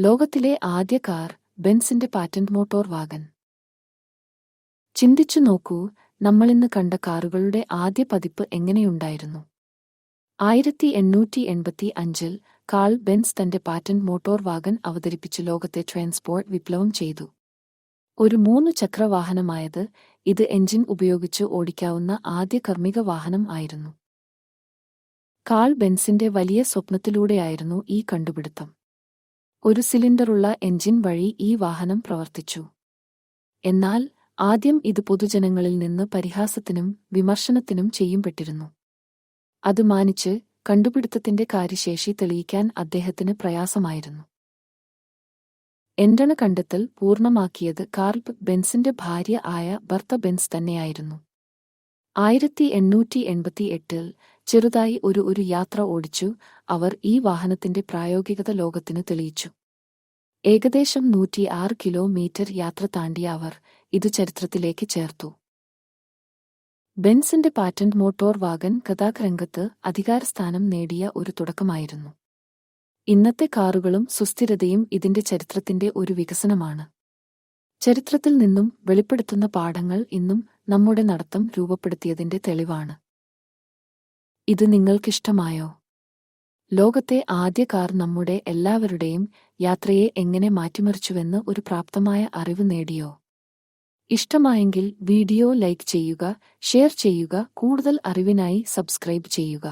ലോകത്തിലെ ആദ്യ കാർ ബെൻസിന്റെ പാറ്റന്റ് മോട്ടോർ വാഗൻ. ചിന്തിച്ചു നോക്കൂ നമ്മളിന്ന് കണ്ട കാറുകളുടെ ആദ്യ പതിപ്പ് എങ്ങനെയുണ്ടായിരുന്നു? ആയിരത്തി എണ്ണൂറ്റി എൺപത്തി അഞ്ചിൽ കാൾ ബെൻസ് തന്റെ പാറ്റന്റ് മോട്ടോർ വാഗൻ അവതരിപ്പിച്ച് ലോകത്തെ ട്രാൻസ്പോർട്ട് വിപ്ലവം ചെയ്തു. ഒരു മൂന്ന് ചക്രവാഹനമായത് ഇത് എഞ്ചിൻ ഉപയോഗിച്ച് ഓടിക്കാവുന്ന ആദ്യ കർമ്മിക വാഹനം ആയിരുന്നു. കാൾ ബെൻസിന്റെ വലിയ സ്വപ്നത്തിലൂടെയായിരുന്നു ഈ കണ്ടുപിടുത്തം. ഒരു സിലിണ്ടറുള്ള എഞ്ചിൻ വഴി ഈ വാഹനം പ്രവർത്തിച്ചു. എന്നാൽ ആദ്യം ഇത് പൊതുജനങ്ങളിൽ നിന്ന് പരിഹാസത്തിനും വിമർശനത്തിനും ചെയ്യുംപെട്ടിരുന്നു അത് മാനിച്ച് കണ്ടുപിടുത്തത്തിന്റെ കാര്യശേഷി തെളിയിക്കാൻ അദ്ദേഹത്തിന് പ്രയാസമായിരുന്നു. എൻഡണ കണ്ടെത്തൽ പൂർണമാക്കിയത് കാർൽ ബെൻസിന്റെ ഭാര്യ ആയ ബർത്ത ബെൻസ് തന്നെയായിരുന്നു. ആയിരത്തി എണ്ണൂറ്റി എൺപത്തി എട്ടിൽ ചെറുതായി ഒരു ഒരു യാത്ര ഓടിച്ചു അവർ ഈ വാഹനത്തിന്റെ പ്രായോഗികത ലോകത്തിന് തെളിയിച്ചു. ഏകദേശം നൂറ്റിയാറ് കിലോമീറ്റർ യാത്ര താണ്ടിയ അവർ ഇത് ചരിത്രത്തിലേക്ക് ചേർത്തു. ബെൻസിന്റെ പാറ്റന്റ് മോട്ടോർ വാഗൻ ഗതാഗരംഗത്ത് അധികാരസ്ഥാനം നേടിയ ഒരു തുടക്കമായിരുന്നു. ഇന്നത്തെ കാറുകളും സുസ്ഥിരതയും ഇതിന്റെ ചരിത്രത്തിന്റെ ഒരു വികസനമാണ്. ചരിത്രത്തിൽ നിന്നും വെളിപ്പെടുത്തുന്ന പാഠങ്ങൾ ഇന്നും നമ്മുടെ നടത്തം രൂപപ്പെടുത്തിയതിന്റെ തെളിവാണ്. ഇത് നിങ്ങൾക്കിഷ്ടമായോ? ലോകത്തെ ആദ്യ കാർ നമ്മുടെ എല്ലാവരുടെയും യാത്രയെ എങ്ങനെ മാറ്റിമറിച്ചുവെന്ന് ഒരു പ്രാപ്തമായ അറിവ് നേടിയോ? ഇഷ്ടമായെങ്കിൽ വീഡിയോ ലൈക്ക് ചെയ്യുക ഷെയർ ചെയ്യുക കൂടുതൽ അറിവിനായി സബ്സ്ക്രൈബ് ചെയ്യുക.